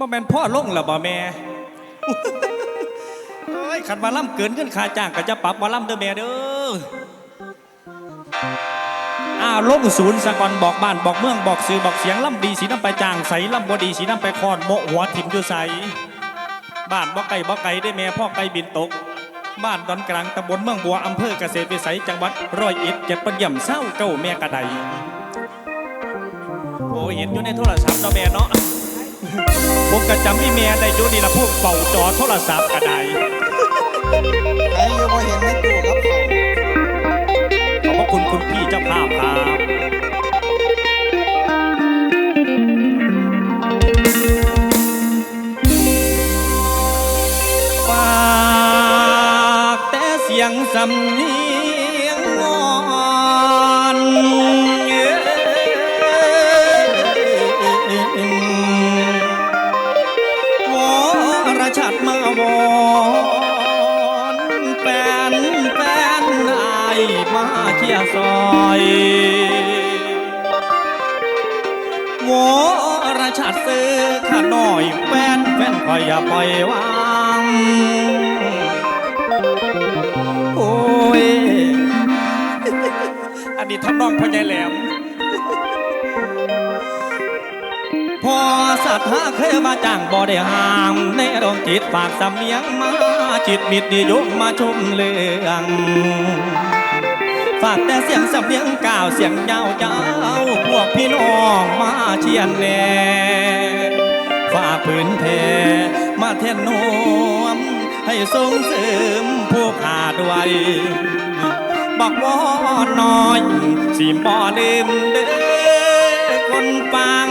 บ่แม่นพ่อลงแล้วบ่แม่เอ้ขันมาล่ำเกินขึ้นค่าจ้างก็จะปรับมาล่ำเด้อแม่เด้ออ้าวลงศูนย์สะกอนบอกบ้านบอกเมืองบอกสื่อบอกเสียงล่ำดีสีน้ำไปจางใสล่ำบดีสีน้ำไปคอนโมหัวถิ่มอยู่ใสบ้านบ่ไก่บ่ไก่ได้แม่พ่อไก่บินตก บ้านดอนกลางตำบลเมืองบัวอำเภอเกษตรวิสัยจังหวัดร้อยเอ็ดเจ็ดปัญญำเศร้าเก้าแม่กระไดโอ้เห็นอยู่ในโทรศัพท์เนาะแม่เนาะ ผมก็จำพี่เมียได้อยู่นี่ละพวกเป่าจอโทรศัพท์กระไดใครอยู่บ่เห็นในตู้กับเขาขอบพระคุณคุณพี่เจ้าภาพครับฝากแต่เสียงสำเนี ซอยวรชัดซื้อข้าน้อยแฟนแฟนคอยอย่าปล่อยวางโอ้ย อันนี้ทำนองพ่อใหญ่แหลม พอสัตว์หาเคยมาจ้างบ่ได้ห่างในดวงจิตฝากสำเนียงมา จิตมิดนิยมมาชมเรื่อง ฝากแต่เสียงสำเนียงก้าวเสียงยาวเจ้าพวกพี่น้องมาเชียนแน่ฝากผืนแผ่มาแทนนวมให้ส่งเสริมผู้ขาดไว้บอกว่าน้อย สิบ่ลืมเด้อคนฟัง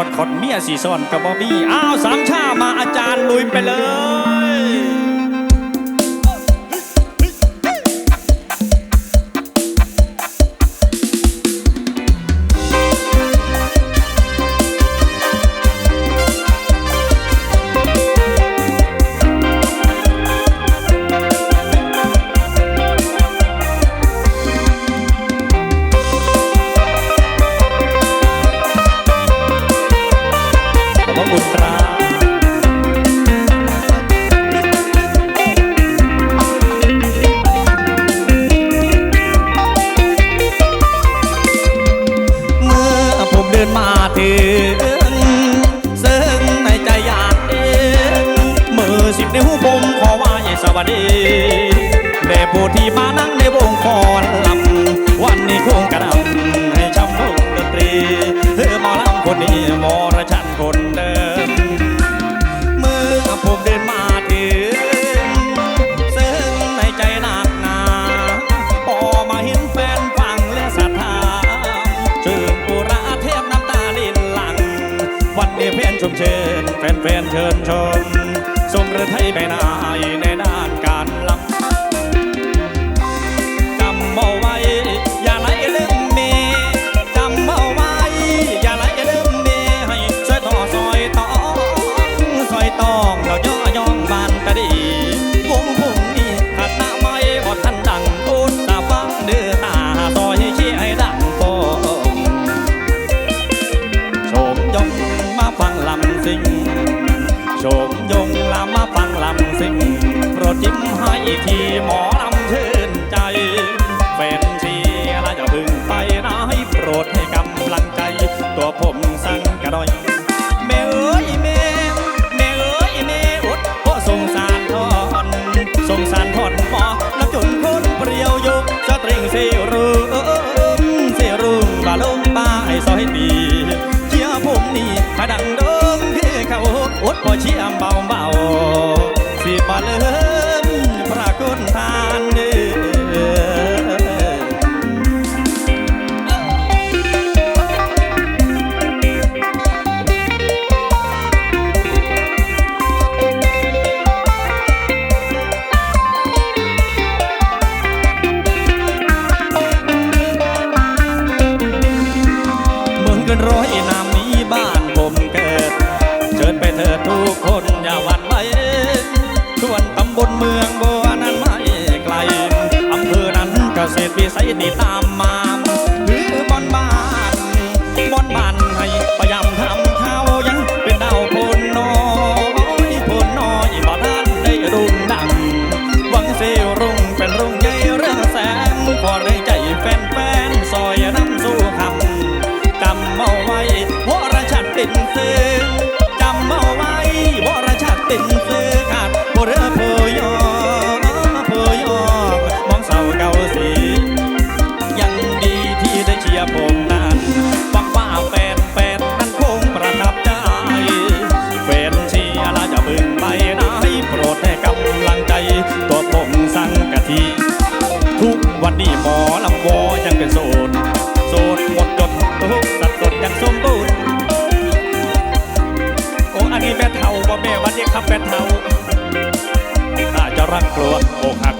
ขอดขดเมียสีซ่อนกับบอบบี้อ้าวสามชามาอาจารย์ลุยไปเลย สวัสดีแม่ผู้ที่มานั่งในวง ที่หมอลำชื่นใจแฟนเชียร์และจะพึงไปนะให้โปรดให้กำลังใจ ตัวผมสั่งกระดอยแม่เอ้ยแม่แม่เอ้ยแม่อุดโอ้สงสารทอนสงสารทอนหมอแล้วจนคนเปรียวยุกสตริงเสรุ่งเสรุ่งบาลงบ้าให้ซอยดีเชียร์ผมนี่ถ้ดังโดงคือเขาอุดบ่เชียร์เบาเบาสิบาเลิม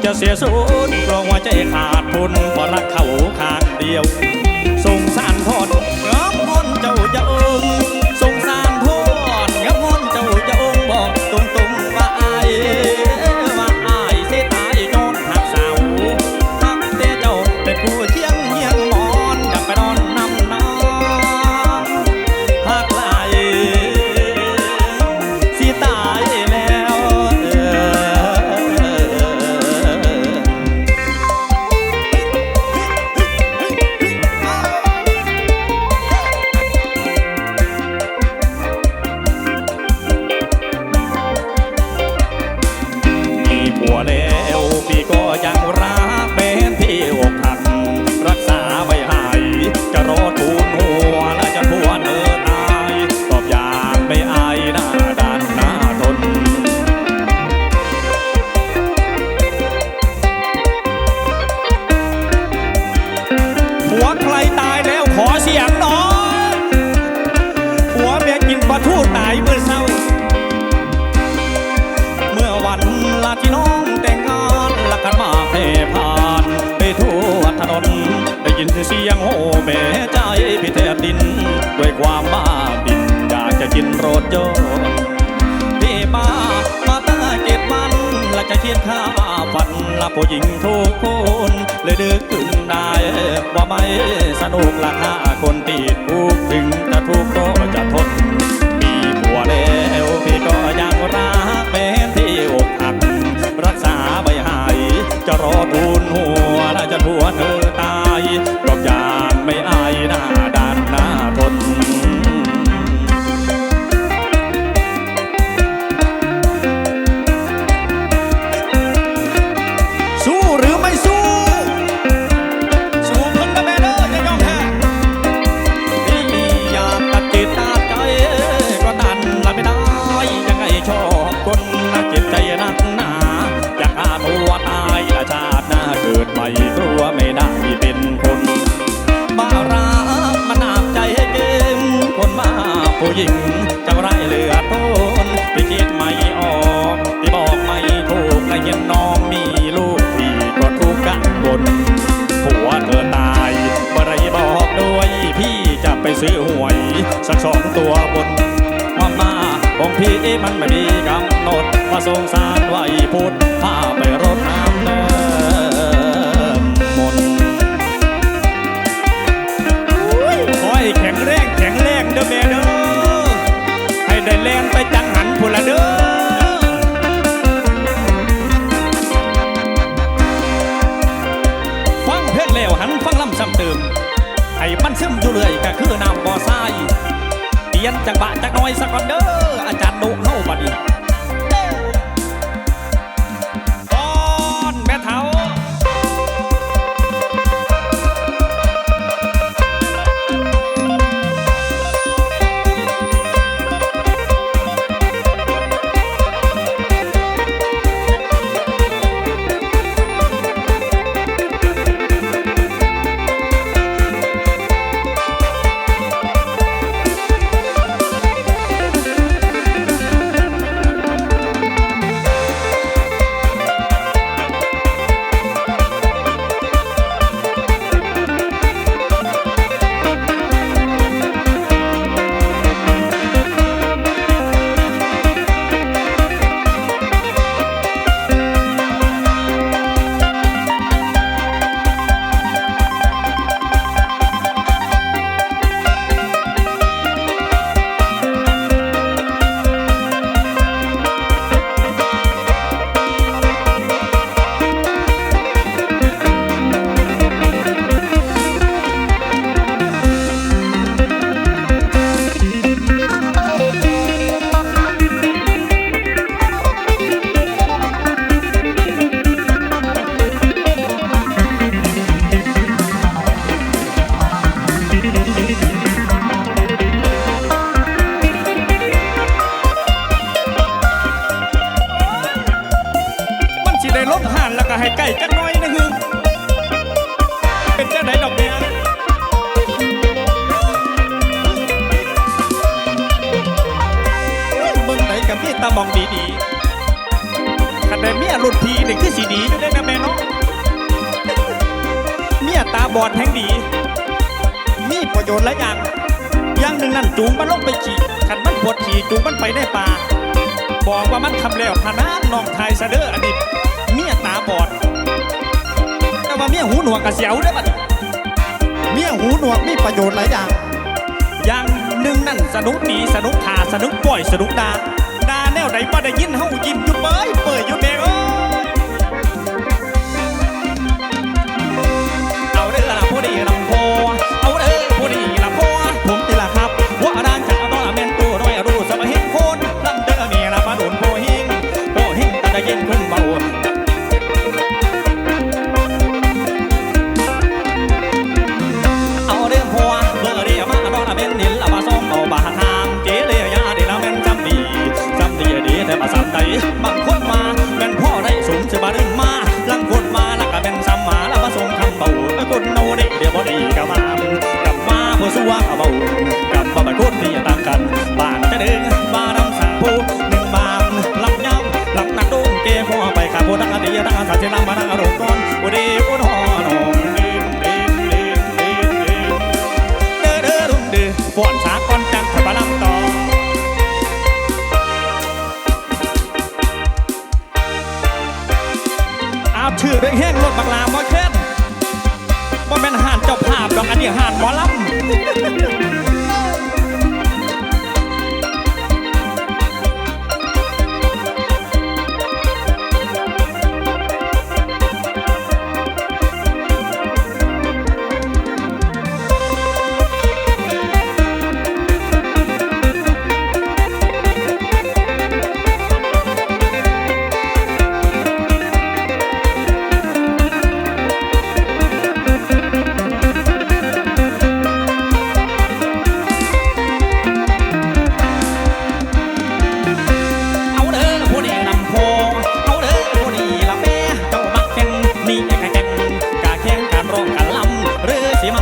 จะเสียสูญเพราะว่าใจขาดทุนเพราะรักเขาข้างเดียว จะรอทูลหัวและจะทัวเธอ มันไม่มีกำหนดว่าสงสารว่าอีพุทธพาไปรถน้ำเนิมมนคอยแข็งแรงแข็งแรงเด้อแม่เด้อให้ได้แรงไปจังหันพุละเด้อฟังเพลงแล้วหันฟังลำซ้ำเติมให้มันซึมอยู่เลยก็คือน้ำบ่อทราย สียนจังบะจักน้อยสักก่อนเด้ออาจารย์ดุเฮาบัดี ตาบองดีๆคันได้เมียรุ่นพี่นี่งคือสีดีอยู่ได้นะแม่เนาะเมียตาบอดแห่งดี มีประโยชน์หลายอย่าง อย่างหนึ่งนั่นจูงมันลงไปขี่ขันมันปวดขี่จูงมันไปในป่าบอกว่ามันทำแล้วพานาน้องไทยซะเด้ออันนี้เมียตาบอด แต่ว่าเมียหูหนวกกระเสียวได้บัดเมียหูหนวกมีประโยชน์หลายอย่าง อย่างหนึ่งนั่นสนุกดีสนุกขาสนุกป่อยสนุกดา บ่ได้ยินเฮายิ้มอยู่เปยเปยอยู่แม่เอ้ยเอาเด้อล่ะผู้ดีลำโพเอาเด้อผู้ดีลำโพผมติล่ะครับว่าด้านจากดอเมนตัวร้อยรู้สมเห็นคนลำเด้อนี่ล่ะมาโดนโพหิงโพหิงตะได้ยินขึ้นเบา บางคนมาเป็นพ่อได้สูงจะมาดึงมาลังคนมาลักก็เป็นซ้ำมาแล้วมาส่งคำเบาคนโนดีเดี๋ยวบ่ดีก็มากลับมาเพื่อสู้ว่าเบากลับมาเป็นคนที่ต่างกันบ้านจะดึงมารำสาผู้หนึ่งบางลำย้ำลังนักดุ้งเกหัวไปขาผู้ดักอดีดังสัจเจนำมาดังอารมณ์ก่ งแห้งรถบักลาบ่เช่นบ่แม่นห่านเจ้าภาพดอกอันนี้ห่านหมอลำ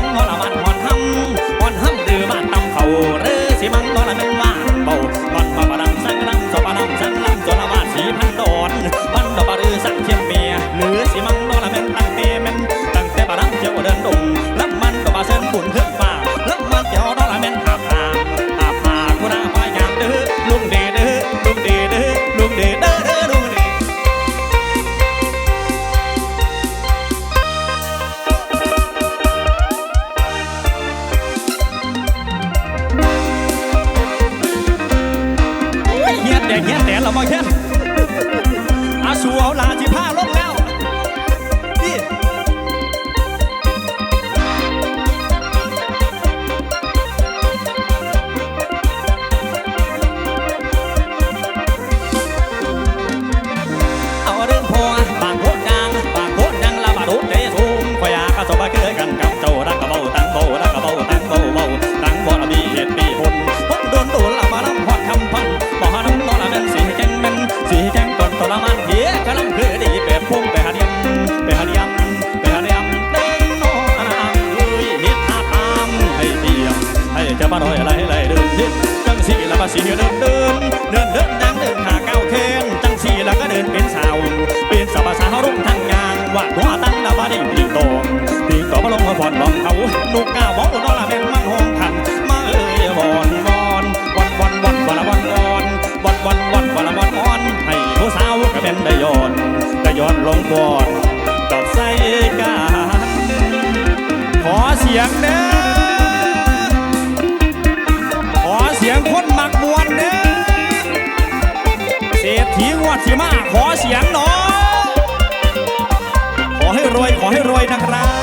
รือสิ สีมาขอเสียงหน่อยขอให้รวยขอให้รวยนะครับ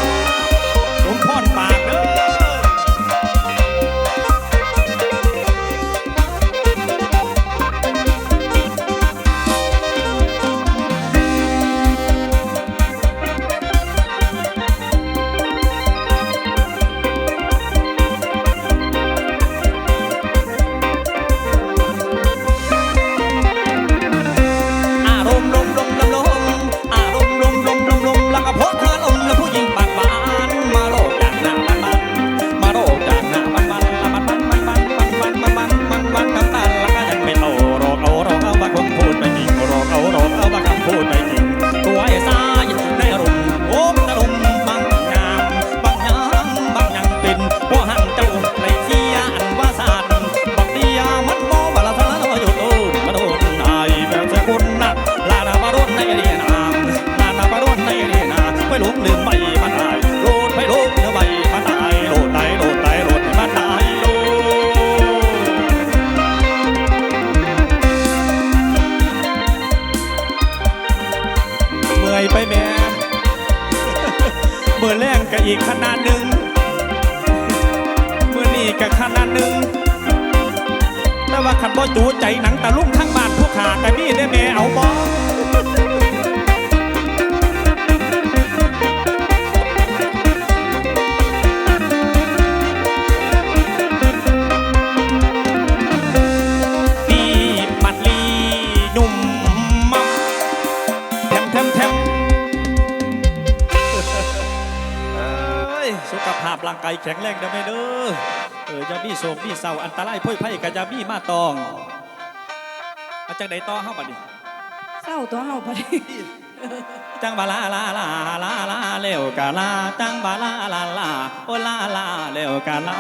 แม่เมื่อแรงกับอีกขนาดหนึ่งเมื่อนี่กับขนาดหนึ่งแต่ว่าขันบ่จูใจหนังตะลุ่มทั้งบานผู้ขาแต่มีได้แม่เอาบอาพร่างกายแข็งแรงเด้อแม่เด้อเอออย่ามีโศกมีเศร้าอันตรายพ่ยไพ่กับยามีมาตองอาจังไดต่อเฮาบัดนี้เศร้าตัวเฮาพอดีจังบาลาลาลาลาลาเร็วกะลาจังบาลาลาลาโอลาลาเร็วกะลา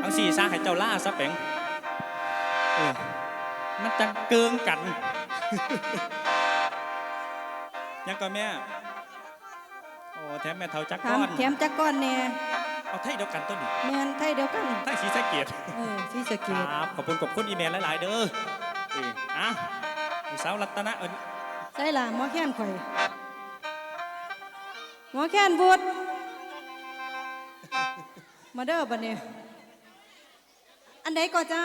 เอาสี่ซาให้เจ้าล่าซะแปงเออมันจังเกิงกัน ยังก็แม่โอ้แถมแม่เท่าจักถาก้มอนแถมจักก้อนแน่เอาไทยเดียวกันต้นนี่แม่นไทยเดียวกันไทยสีสะเกียดเออสีสะเกคตรับขอบคุณขอบคุณอีเมลหลาย ๆ เด้อเอออะมีสาวรัตนะเอิ้นใส่ล่ะหมอแค้นข่อยหมอแค้นบุตรมาเด้อบัดนี้อันใดก็จ้า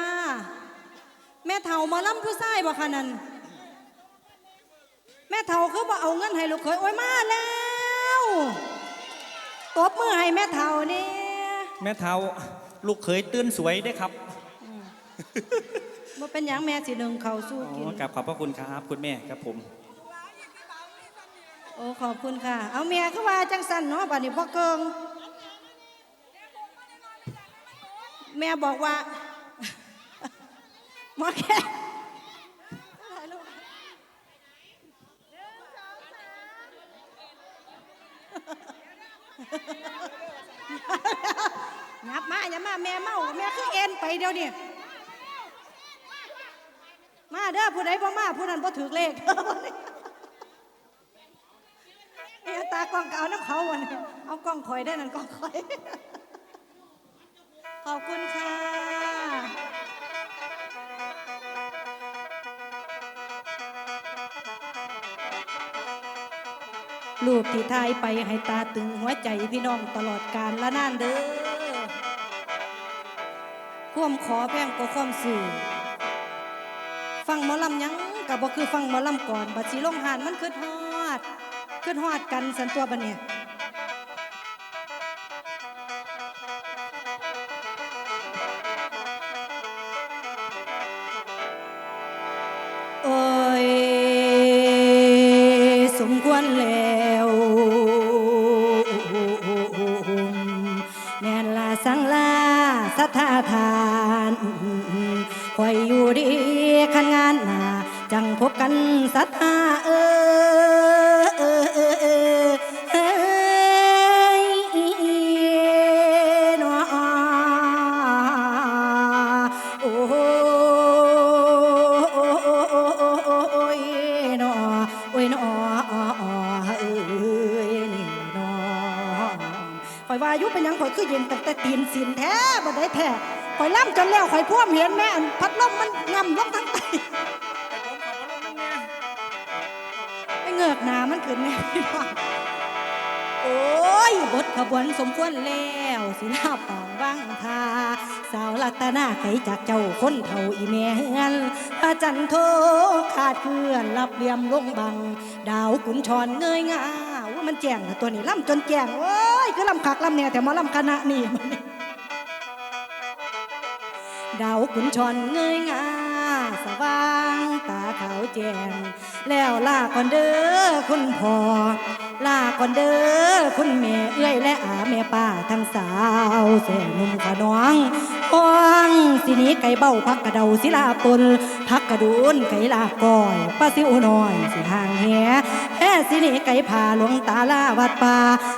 แม่เฒ่าหมาล้ำผู้ชายบ่คะนั่นแม่เฒ่าคือบ่เอาเงินให้ลูกเขยโอ้ยมาแล้ว ตบมือให้แม่เฒ่านี่แม่เท้าลูกเขยตื่นสวยได้อครับบ่เป็นหยังแม่สิหนึ่งเขาวสู้อ๋กินอกับขอบพระคุณครับ คุณแม่ครับผม โอ้ขอบคุณค่ะ เอาเมียก็ว่าจังสันเนาะบัดนี้พ่อเกิงแม่บอกว่าหมอแค่งับมาอย่ามาแม่เมาแม่คือเอ็นไปเดี๋ ยวนี้มาเด้อผู้ใดบ่มาผู้นั้นบ่ถือเลขเอ้ยตากล้องเก็เอาน้ำเขาวันนี้เอากล้องคอยได้นั่นกล้องคอย ขอบคุณค่ะลูกที่ทายไปให้ตาตึงหัวใจพี่น้องตลอดกาลละนานเด้อ ความขอแพงก็ความสื่อฟังหมอลำยังกับบ่คือฟังหมอลำก่อน บัดสีลงหานมันคือฮอดคือฮอดกันสันตัวบันเนี่ย ขบวนสมควรแล้วสิลาปองวังทาสาวลัตนาไขจากเจ้าคนเท่าอีแม่เฮือนพระจันท์โทขาดเคลื่อนรับเหลี่ยมลงบัง ดาวกุนชอนเงยงาว่ามันแจ้งตัวนี้ล่ำจนแจ้งโอ้ยคือล่ำคักล่ำเนี่ยแต่มาล่ำคณะนี่ดาวขุนชอนเงยงา สว่างตาขาวแจ่มแล้วลาก่อนเด้อคุณพ่อลาก่อนเด้อคุณแม่เอื้อยและอาแม่ป้าทั้งสาวแส่หนุ่มขะน้อง ห้องสินี้ไก่เบ้าพักกระเดาศิลาปนพักกระดูนไก่ลาก้อยป้าสิวน้อยสิห่างแหแพ้สินี้ไก่พาหลวงตาลาวัดป่า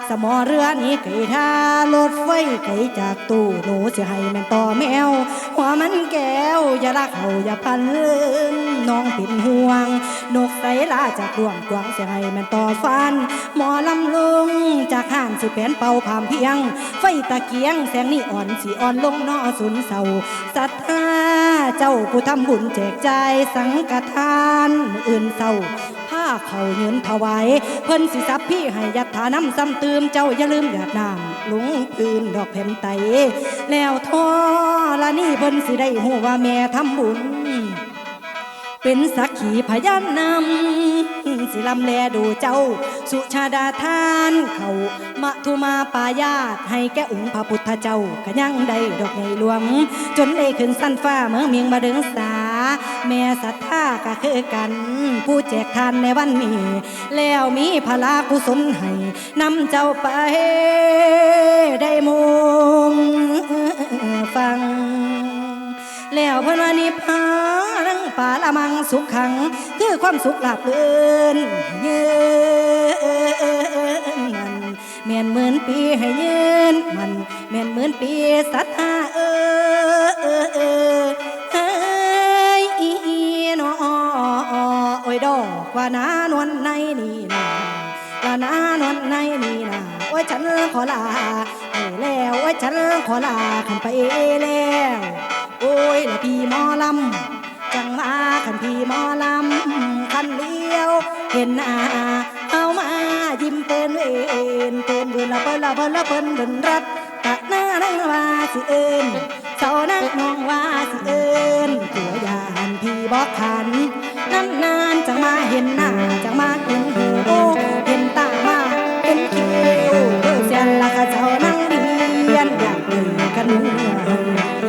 สมอเรือนี้ไก่ท่ารถไฟไก่จากตู้หนูสิให้แม่นต่อแมวหัวมันแก้วอย่ารักเขาอย่าพันลืมน้องเป็นห่วง นกใสลาจากดวงกวางเสียให้แมันต่อฟัน หมอลำลุงจากห้านสิแผนเป่าผามเพียง ไฟตะเกียงแสงนี่อ่อนสีอ่อนลงนอสนเศร้าศรัทธาเจ้าผู้ทำบุญแจกใจสังฆทานอื่นเศร้าผ้าเขาเงินถวายเพิ่นสิสับพี่ให้ยัดฐาน้ำซ้ำเติมเจ้าอย่าลืมหยาดน้ำลุงพื้นดอกแผ่นไต แล้วทอละนี่เพิ่นสิได้หูว่าแม่ทำบุญ เป็นสักขีพยานนำสิลำแลดูเจ้า สุชาดาทานเขามะทุมาปายาตให้แก่องค์พระพุทธเจ้าก็ยังได้ดอกใหญ่หลวง จนได้ขึ้นสั้นฟ้าเมืองเมียงมาเดิงสา แม่ศรัทธาก็คือกัน ผู้แจกทานในวันนี้ แล้วมีพลากุศลให้นำเจ้าไปได้มุงฟัง แล้วเพิ่นว่านิพพาน ป่าละมังสุขขัง คือความสุขหลับเลื่นเยืนมันแม่นหมื่นปีให้ยืนมันแม่นหมื่นปีศรัทธาเออเออเออเฮ้ยอีนอโอ้ยดอกว่านานวลในนี่นาว่านานวลในนี่นาโอ้ยฉันขอลาไปแล้วโอ้ยฉันขอลาขันไปแล้วโอ้ยละพี่หมอลำาขันพี่หมอลำคันเลี้ยว เห็นหน้าเอามายิ้มเตือนเวนเตือนเดือนละเปินละเปินละเปินเดินรัดตะหน้านั่งว่าสิเอินเสานักน้องว่าสิเอินตัวยานพี่บอกขันนานนานๆจังมาเห็นหน้าจังมาเห็นหูเห็นตามาเห็นคิ้วเออเสียนละกะเจ้านั่งเรียนอยากเลือกันเมื่อ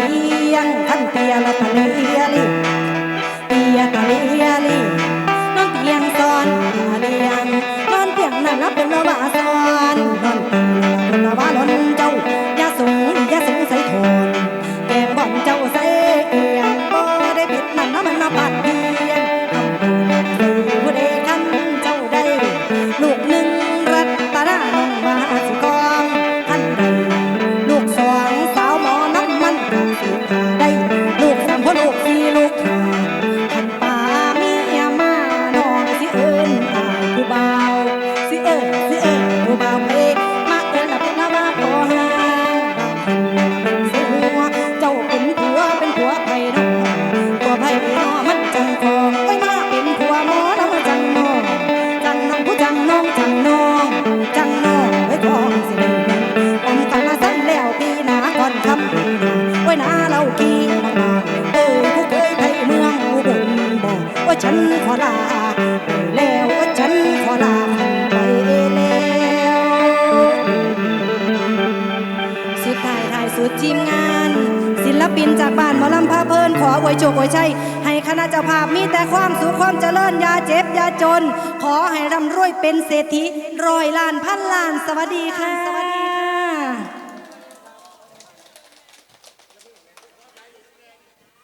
เข อย่าเจ็บอย่าจน ขอให้ร่ำรวยเป็นเศรษฐีร้อยล้านพันล้านสวัสดีค่ะ